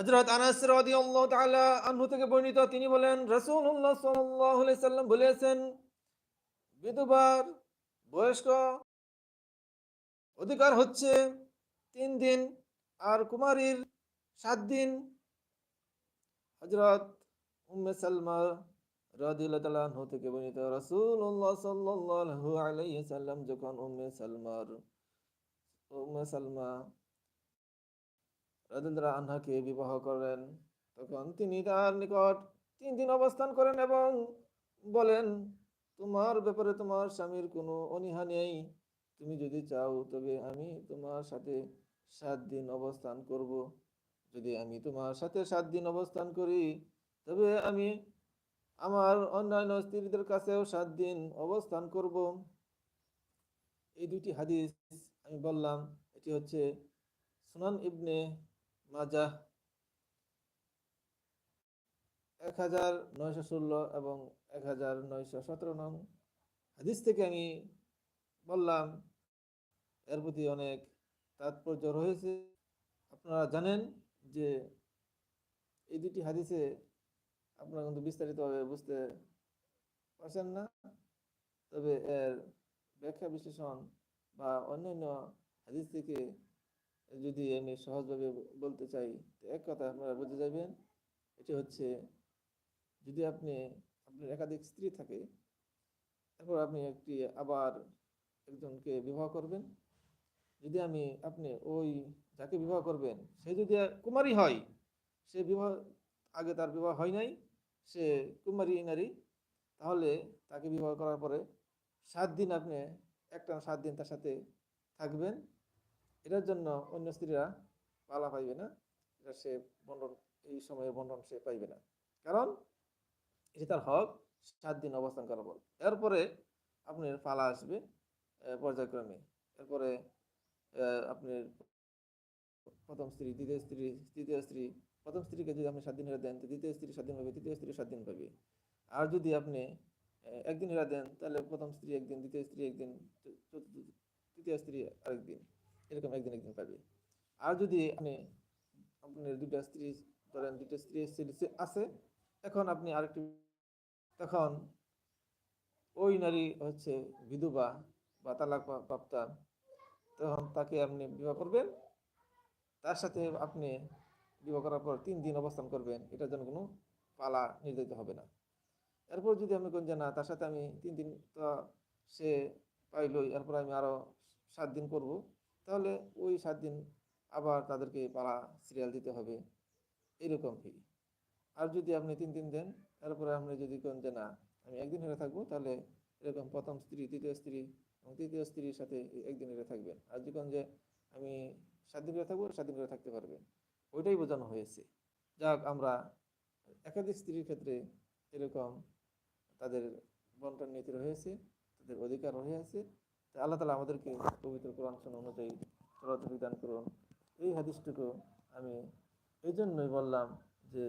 হযরত আনাস রাদিয়াল্লাহু তাআলা আনহু থেকে বর্ণিত, তিনি বলেন আলাইহি সাল্লাম বলেছেন, বিধবার বয়স্ক অধিকার হচ্ছে তিন দিন আর কুমারীর সাত দিন। হযরত উম্মে সালমা আনহু থেকে বর্ণিত, রাসূলুল্লাহ সাল্লাল্লাহু আলাইহি সাল্লাম যখন উম্মে সালমার, উম্মে সালমা রাদিয়াল্লাহু আনহাকে বিবাহ করেন তখন তিনি তার নিকট তিন দিন অবস্থান করেন এবং বলেন, তোমার ব্যাপারে তোমার স্বামীর কোনো অনীহা নেই। তুমি যদি চাও তবে আমি তোমার সাথে সাত দিন অবস্থান করব। যদি আমি তোমার সাথে সাত দিন অবস্থান করি, তবে আমি আমার অন্যান্য স্ত্রীদের কাছেও সাত দিন অবস্থান করব। এই দুটি হাদিস আমি বললাম, এটি হচ্ছে সুনান ইবনে মাজাহ এক হাজার নয়শো ষোলো এবং এক হাজার নয়শো সতেরো নং হাদিস থেকে আমি বললাম, এর প্রতি অনেক তাৎপর্য রয়েছে। আপনারা জানেন যে এই দুটি হাদিসে আপনারা কিন্তু বিস্তারিতভাবে বুঝতে পারছেন না, তবে এর ব্যাখ্যা বিশ্লেষণ বা অন্যান্য হাদিস থেকে যদি আমি সহজভাবে বলতে চাই এক কথা আপনারা বুঝে যাবেন, এটি হচ্ছে যদি আপনি, আপনার একাধিক স্ত্রী থাকে, তারপর আপনি একটি আবার একজনকে বিবাহ করবেন। যদি আমি, আপনি ওই যাকে বিবাহ করবেন, সে যদি কুমারী হয়, সে বিবাহ, আগে তার বিবাহ হয় নাই, সে কুমারী নারী, তাহলে তাকে বিবাহ করার পরে সাত দিন আপনি, একটা সাত দিন তার সাথে থাকবেন। এটার জন্য অন্য স্ত্রীরা পালা পাইবে না। এটা সে বন্টন এই সময়ে বন্টন সে পাইবে না। কারণ এটি তার হক, সাত দিন অবস্থান করার পর। এরপরে আপনার পালা আসবে পর্যায়ক্রমে। এরপরে আপনার প্রথম স্ত্রী, দ্বিতীয় স্ত্রী, তৃতীয় স্ত্রী, প্রথম স্ত্রীকে যদি আপনি সাত দিন হেরা দেন, তো দ্বিতীয় স্ত্রী সাত দিন পাবে, তৃতীয় স্ত্রী সাত দিন পাবে। আর যদি আপনি একদিন হেরা দেন, তাহলে প্রথম স্ত্রী একদিন, দ্বিতীয় স্ত্রী একদিন তৃতীয় স্ত্রী আরেকদিন। এরকম একদিন একদিন পাবে। আর যদি আপনি আপনার দুটা স্ত্রী, ধরেন দুটো স্ত্রী আছে, এখন আপনি আরেকটি, তখন ওই নারী হচ্ছে বিধবা বা তালাক প্রা- প্রাপ্তা তখন তাকে আপনি বিবাহ করবেন। তার সাথে আপনি বিবাহ করার পর তিন দিন অবস্থান করবেন। এটার জন্য কোনো পালা নির্ধারিত হবে না। এরপর যদি আপনি কোন যে না, তার সাথে আমি তিন দিন তো সে পাইলই, এরপর আমি আরও সাত দিন করব তাহলে ওই সাত দিন আবার তাদেরকে পালা সিরিয়াল দিতে হবে। এরকমই আর যদি আপনি তিন দিন দেন, তারপরে আপনি যদি কোন যে, না, আমি একদিন হেরে থাকব, তাহলে এরকম প্রথম স্ত্রী, তৃতীয় স্ত্রী এবং তৃতীয় স্ত্রীর সাথে একদিন হেরে থাকবেন। আর যদি কোন যে, আমি সাত দিন করে থাকব, সাত দিন করে থাকতে পারবেন ওইটাই বোঝানো হয়েছে। যাক, আমরা একাধিক স্ত্রীর ক্ষেত্রে এরকম তাদের বন্টন নীতি রয়েছে, তাদের অধিকার রয়েছে। আল্লাহ তালা আমাদেরকে পবিত্র কোরআন শোনা অনুযায়ী চলাচল বিধান করুন। এই হাদিসটুকু আমি এই জন্যই বললাম যে